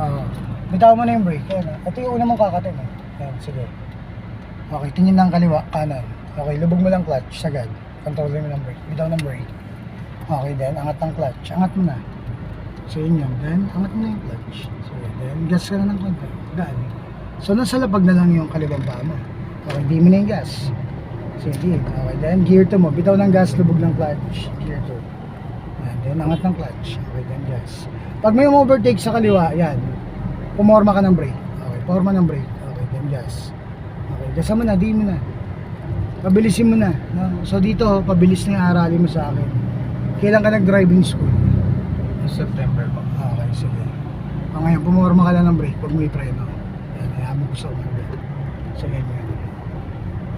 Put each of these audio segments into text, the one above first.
So, bitaw mo na yung brake. Ayan, ah. ito yung una mong kakatin. Eh. Ayan, sige. Okay, tingin ng kaliwa, kanan. Okay, lubog mo lang clutch, sagad. Control mo ng brake. Bitaw ng brake. Okay, then, angat ng clutch. Angat mo na. So, yun yun. Then, angat mo na yung clutch. So, then, gas ka na ng konti. Gaan. So, nasa lapag na lang yung kaliwang paa mo. Okay, di mo na yung gas. Sige. Okay, then, gear 2 mo. Bitaw ng gas, lubog ng clutch. Gear 2. Yan, then, angat ng clutch. Okay, then, gas. Pag may overtake sa kaliwa, yan. Pumorma ka ng brake. Okay, forma ng brake. Okay, then, gas. Okay, gasan mo na, di mo na. Pabilisin mo na. No? So, dito, pabilis na yung aralin mo sa akin. Kailan ka nag-driving school? September po. Okay, sige. O ngayon, pumorma ka lang ng brake pag may preno. Yan, hayaan mo ko sa umaga. So, yan yan.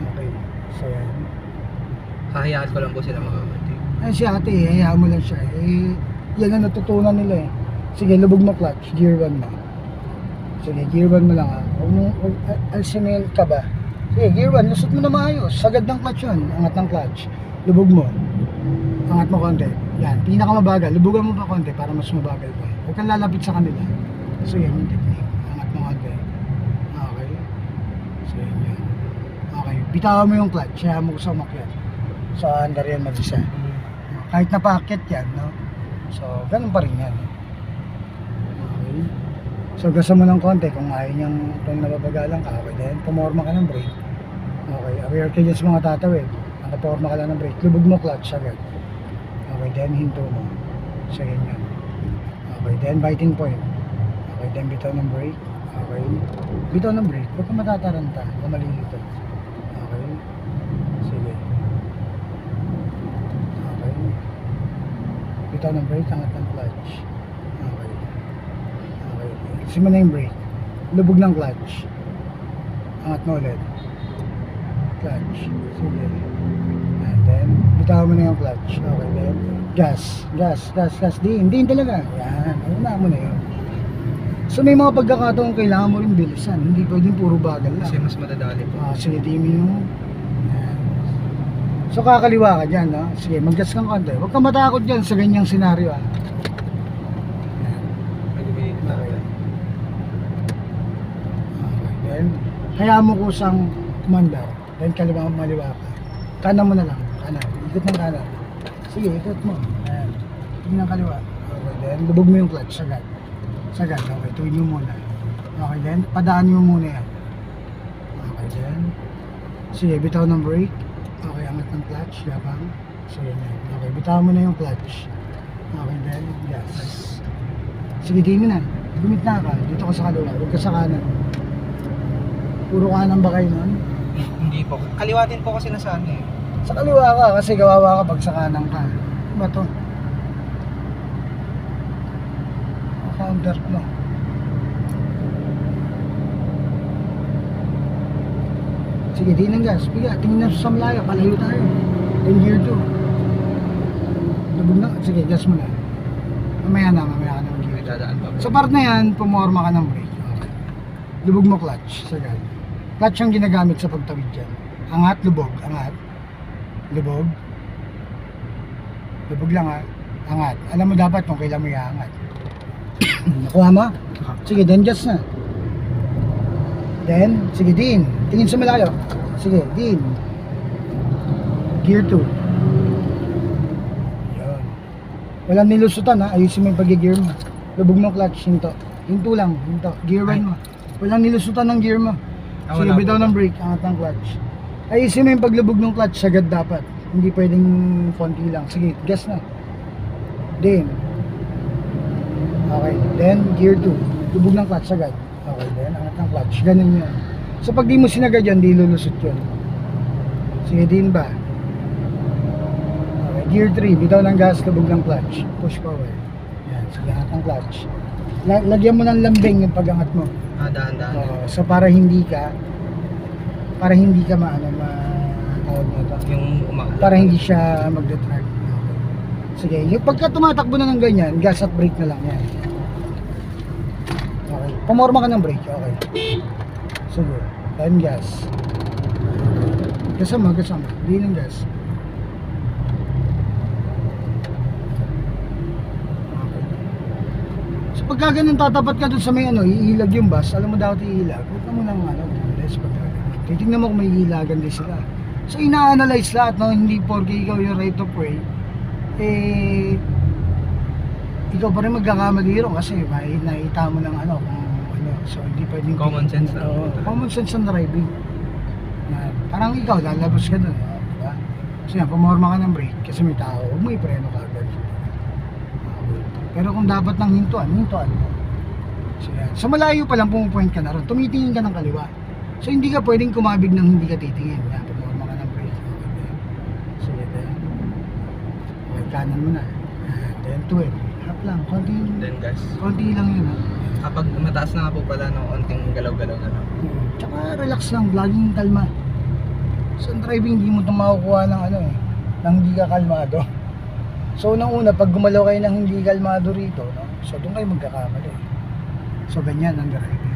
Okay. So, yan. Hahayaan ko lang po sila makakati. Ay, si ate, hayaan mo lang siya. Eh, yan ang natutunan nila eh. Sige, lubog mo clutch. Gear 1 mo. Sige, gear 1 mo lang ha. Huwag mo, alsimil ka ba? Sige, gear 1, lusot mo na maayos. Sagad ng clutch yun. Angat ng clutch. Lubog mo. Angat mo konti. Yan, pinakamabagal. Lubugan mo pa konti para mas mabagal pa. Huwag kang lalapit sa kanila. So yan yung technique. Angat mo konti. Okay. So yan yan. Okay. Bitawan mo yung clutch. Hayaan mo sa umakyat. So under yan mag-isa. Kahit napaakyat yan, no? So, ganun pa rin yan. Okay. So, gasa mo ng konti kung ayaw niyang kung nababagalan ka. Okay din. Pumorma ka ng brake. Okay. Aware ka dyan sa mga tatawid. Nakaporma ka lang ng brake. Lubog mo clutch agad. Okay. Then, hinto mo. So, yan. Okay. Then, biting point. Okay. Then, bitaw ng brake. Okay. Bitaw ng brake. Huwag ka matataranta. Huwag malilito. Okay. Sige. Okay. Bitaw ng brake, angat ng clutch. Na yung brake. Lubog ng clutch. Angat mo ulit. Clutch. Sige. And then, bitaw mo na yung clutch. Okay, then, gas. Gas, gas, gas. Di, hindi talaga. Yan. Una mo na yun. So, may mga pagkakataon kailangan mo rin bilisan. Hindi pwedeng puro bagal lang. Kasi mas madadali po. Ah, di mo. So, kakaliwa ka dyan, no? Sige, mag-gas kang konti. Huwag kang matakot dyan sa ganyang senaryo, ah. Nag-ibig Okay. Okay, hayaan mo kusang kumandar. Then, kaliwa maliwa ka. Kanan mo na lang. Kanan. Ikot ng kanan. Sige, ikot mo. Ayan. Tingnan kaliwa. Okay, then, lubog mo yung clutch. Sagad. Sagad. Okay, tuwid mo muna. Okay, then, padaan mo muna yan. Okay, then, sige, bitaw ng brake. Okay, angat ng clutch. Yabang. So, yan. Okay, bitaw mo na yung clutch. Okay, then, gas. Sige, mo na. Gumit na ka. Dito ka sa kaliwa. Huwag ka sa kanan. Puro kanan ba kayo nun? Hindi po. Kaliwatin po kasi nasa ano eh. Sa kaliwa ka kasi gawawa ka pag sa kanan ka. Ba to? Counter mo. Sige, di ng gas. Biga, tingin na sa malaya. Palayo tayo. Then gear 2. Lubog na. Sige, gas mo na. Mamaya na, mamaya ka na sa part na yan, pumorma ka ng brake. Lubog mo clutch, sagad. Clutch ang ginagamit sa pagtawid dyan. Angat, lubog, angat. Lubog. Lubog lang ha. Angat. Alam mo dapat kung kailan mo iangat. Nakuha mo? Sige, then just na. Then, sige, din. Tingin sa malayo. Sige, din. Gear 2. Yun. Walang nilusutan ha. Ayusin mo yung pag-gear mo. Lubog mo clutch, hinto. Hinto lang, hinto. Gear 1 mo. Walang nilusutan ng gear mo. Ah, Sige, wala bitaw po. ng brake, angat ng clutch. Ayusin mo yung paglubog ng clutch, sagad dapat. Hindi pwedeng konti lang. Sige, gas na. Then. Okay, then gear 2. Lubog ng clutch, sagad. Okay, then angat ng clutch. Ganun yun. So pag di mo sinagad yan, di lulusot yun. Sige, din ba? Okay, gear 3, bitaw ng gas, lubog ng clutch. Push power. Yan, sige, angat ng clutch. La- lagyan mo ng lambing yung pagangat mo. Dahan-dahan. Oo, so para hindi ka para hindi ka maano ma tawag nito. Yung umakyat. Para hindi siya magde-drag. Okay. Sige, yung pagka tumatakbo na ng ganyan, gas at brake na lang yan. Okay. Pumorma ka ng brake, okay. Sige. Then gas. Kasama, kasama. Hindi ng gas. Okay. So pagka ganun tatapat ka dun sa may ano, iilag yung bus, alam mo dapat iilag, huwag ka muna ng ano, let's pag Titignan mo kung may ilagan din sila. So ina-analyze lahat, no? hindi porke ikaw yung right of way, eh, ikaw pa rin magkakamali ron kasi may nakita mo ng ano, kung ano, so hindi pwedeng... Common sense lang. Oo, common sense ang driving. Na, parang ikaw, lalabas ka oh, diba? Kasi nga, pumorma ka ng brake kasi may tao, huwag mo ipreno ka. Pero kung dapat ng hintuan, hintuan mo. So, yan. so malayo pa lang pumupoint ka na ron, tumitingin ka ng kaliwa. So hindi ka pwedeng kumabig ng hindi ka titingin. Yan, pumorma ka ng brake. So yan, yan. Okay, kanan mo na. Then 12. Half lang, konti, Then guys, konti lang yun. Ha? kapag mataas na nga po pala ng onting galaw-galaw na lang. Tsaka relax lang, laging kalma. Sa driving, hindi mo ito makukuha ng ano eh, ng hindi ka kalmado. So, nang una, pag gumalaw kayo ng hindi kalmado rito, no? so doon kayo magkakamali. So, ganyan ang driving.